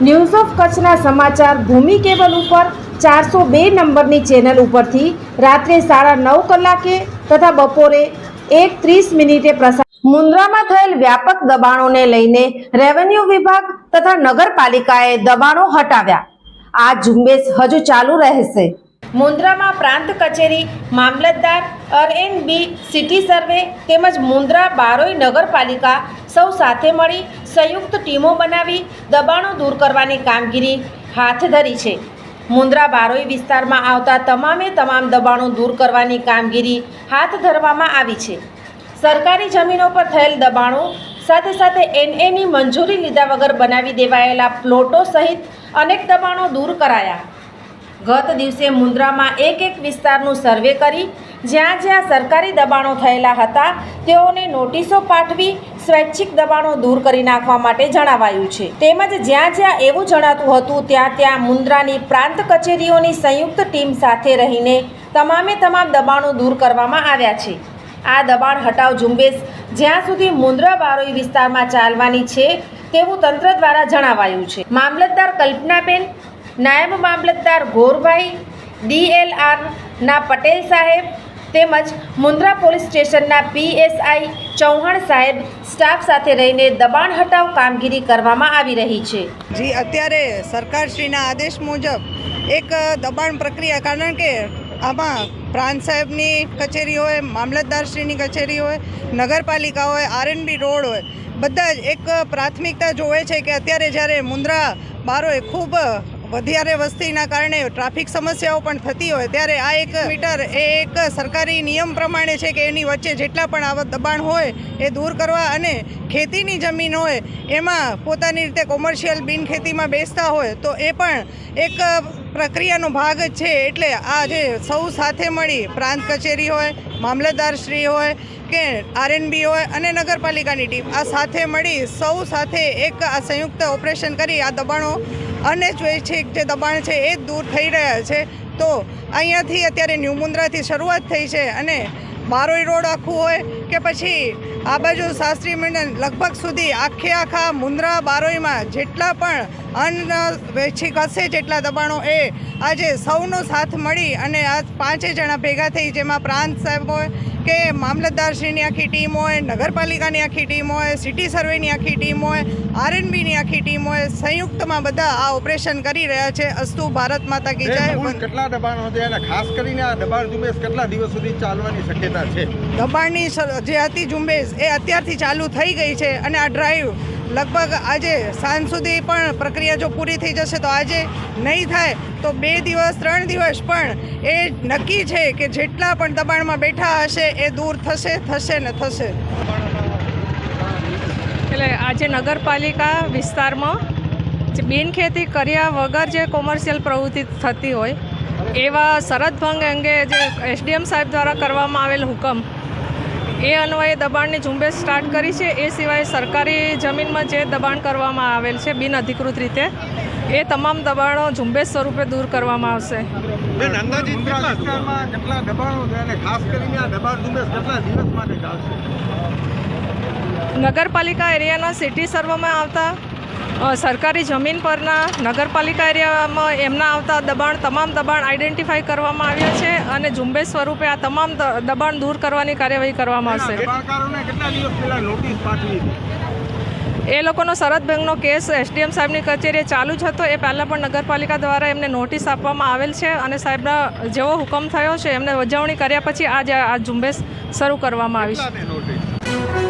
news of કચ્છના સમાચાર ભૂમિ cable ઉપર ચારસો બે નંબરની ચેનલ ઉપરથી રાત્રે સાડા નવ કલાકે તથા બપોરે એક ત્રીસ મિનિટે પ્રસાર મુન્દ્રામાં થયેલ વ્યાપક દબાણોને લઈને રેવન્યુ વિભાગ તથા નગરપાલિકાએ દબાણો હટાવ્યા. આ ઝુંબેશ હજુ ચાલુ રહેશે. મુન્દ્રામાં પ્રાંત કચેરી, મામલતદાર R N B city survey તેમજ મુન્દ્રા બારોઈ નગરપાલિકા સૌ સાથે મળી સંયુક્ત ટીમો બનાવી દબાણો દૂર કરવાની કામગીરી હાથ ધરી છે. મુન્દ્રા બારોઈ વિસ્તારમાં આવતા તમામે તમામ દબાણો દૂર કરવાની કામગીરી હાથ ધરવામાં આવી છે. સરકારી જમીનો પર થયેલ દબાણો સાથે સાથે એનએની મંજૂરી લીધા વગર બનાવી દેવાયેલા પ્લોટો સહિત અનેક દબાણો દૂર કરાયા. ગત દિવસે મુન્દ્રામાં એક એક વિસ્તારનું સર્વે કરી જ્યાં જ્યાં સરકારી દબાણો થયેલા હતા તેઓને નોટિસો પાઠવી સ્વૈચ્છિક દબાણો દૂર કરી નાખવા માટે જણાવાયું છે. તેમજ જ્યાં જ્યાં એવું જણાતું હતું, ત્યાં ત્યાં મુન્દ્રાની પ્રાંત કચેરીઓની સંયુક્ત ટીમ સાથે રહીને તમામે તમામ દબાણો દૂર કરવામાં આવ્યા છે. આ દબાણ હટાવ ઝુંબેશ જ્યાં સુધી મુન્દ્રા બારોઈ વિસ્તારમાં ચાલવાની છે તેવું તંત્ર દ્વારા જણાવાયું છે. મામલતદાર કલ્પનાબેન, નાયબ મામલતદાર ગોરભાઈ, ડીએલઆરના પટેલ સાહેબ તેમજ મુન્દ્રા પોલીસ સ્ટેશનના પીએસઆઈ ચૌહાણ સાહેબ સ્ટાફ સાથે રહીને દબાણ હટાવ કામગીરી કરવામાં આવી રહી છે. જી, અત્યારે સરકારશ્રીના આદેશ મુજબ એક દબાણ પ્રક્રિયા, કારણ કે આમાં પ્રાંત સાહેબની કચેરી હોય, મામલતદારશ્રીની કચેરી હોય નગરપાલિકા હોય આરએનબી રોડ હોય, બધા જ એક પ્રાથમિકતા જોવે છે કે અત્યારે જ્યારે મુન્દ્રા બારોએ ખૂબ વધારે વસ્તીના કારણે ટ્રાફિક સમસ્યાઓ પણ થતી હોય ત્યારે આ એક મીટર એ એક સરકારી નિયમ પ્રમાણે છે કે એની વચ્ચે જેટલા પણ આવા દબાણ હોય એ દૂર કરવા અને ખેતીની જમીન હોય એમાં પોતાની રીતે કોમર્શિયલ બિન ખેતીમાં બેસતા હોય તો એ પણ એક પ્રક્રિયાનો ભાગ જ છે એટલે આ જે સૌ સાથે મળી પ્રાંત કચેરી હોય મામલતદારશ્રી હોય કે આરએનબી હોય અને નગરપાલિકાની ટીમ આ સાથે મળી સૌ સાથે એક આ સંયુક્ત ઓપરેશન કરી આ દબાણો અનૈચ્છિક જે દબાણ છે એ દૂર થઈ રહ્યા છે, તો અહીંયાથી અત્યારે ન્યૂ મુન્દ્રાથી શરૂઆત થઈ છે અને બારોઈ રોડ આખું હોય કે પછી આ બાજુ શાસ્ત્રી મંડળ લગભગ સુધી આખે આખા મુન્દ્રા બારોઈમાં જેટલા પણ અનવૈચ્છિક હશે જેટલા દબાણો એ આજે સૌનો સાથ મળી અને આ પાંચે જણા ભેગા થઈ જેમાં પ્રાંત સાહેબ હોય કે મામલતદારશ્રીની આખી ટીમ હોય નગરપાલિકાની આખી ટીમ હોય સિટી સર્વેની આખી ટીમ હોય આરએનબીની આખી ટીમ હોય સંયુક્તમાં બધા આ ઓપરેશન કરી રહ્યા છે. અસ્તુ ભારત માતા કી જય. કેટલા દબાણ છે અને ખાસ કરીને આ દબાણ ઝુંબેશ કેટલા દિવસ સુધી ચાલવાની શક્યતા છે? દબાણની જે હતી ઝુંબેશ એ અત્યારથી ચાલુ થઈ ગઈ છે અને આ ડ્રાઈવ લગભગ આજે સાંજ સુધી પણ પ્રક્રિયા જો પૂરી થઈ જશે તો આજે નહીં થાય તો બે દિવસ, ત્રણ દિવસ પણ એ નક્કી છે કે જેટલા પણ દબાણમાં બેઠા હશે એ દૂર થશે થશે ને થશે. એટલે આજે નગરપાલિકા વિસ્તારમાં જે બિનખેતી કર્યા વગર જે કોમર્શિયલ પ્રવૃત્તિ થતી હોય, એવા શરદભંગ અંગે જે એસડીએમ સાહેબ દ્વારા કરવામાં આવેલ હુકમ એ અન્વયે દબાણની ઝુંબેશ સ્ટાર્ટ કરી છે. એ સિવાય સરકારી જમીનમાં જે દબાણ કરવામાં આવેલ છે બિન અધિકૃત રીતે એ તમામ દબાણો ઝુંબેશ સ્વરૂપે દૂર કરવામાં આવશે. નગરપાલિકા એરિયાના સિટી સર્વમાં આવતા સરકારી જમીન પરના નગરપાલિકા એરિયામાં એમના આવતા દબાણ તમામ દબાણ આઈડેન્ટિફાઈ કરવામાં આવ્યા છે અને ઝુંબેશ સ્વરૂપે આ તમામ દબાણ દૂર કરવાની કાર્યવાહી કરવામાં આવશે? એ લોકોનો શરદ ભંગનો કેસ એસડીએમ સાહેબની કચેરીએ ચાલુ જ હતો. એ પહેલાં પણ નગરપાલિકા દ્વારા એમને નોટિસ આપવામાં આવેલ છે અને સાહેબના જેવો હુકમ થયો છે એમને વજવણી કર્યા પછી આજે આ ઝુંબેશ શરૂ કરવામાં આવી છે.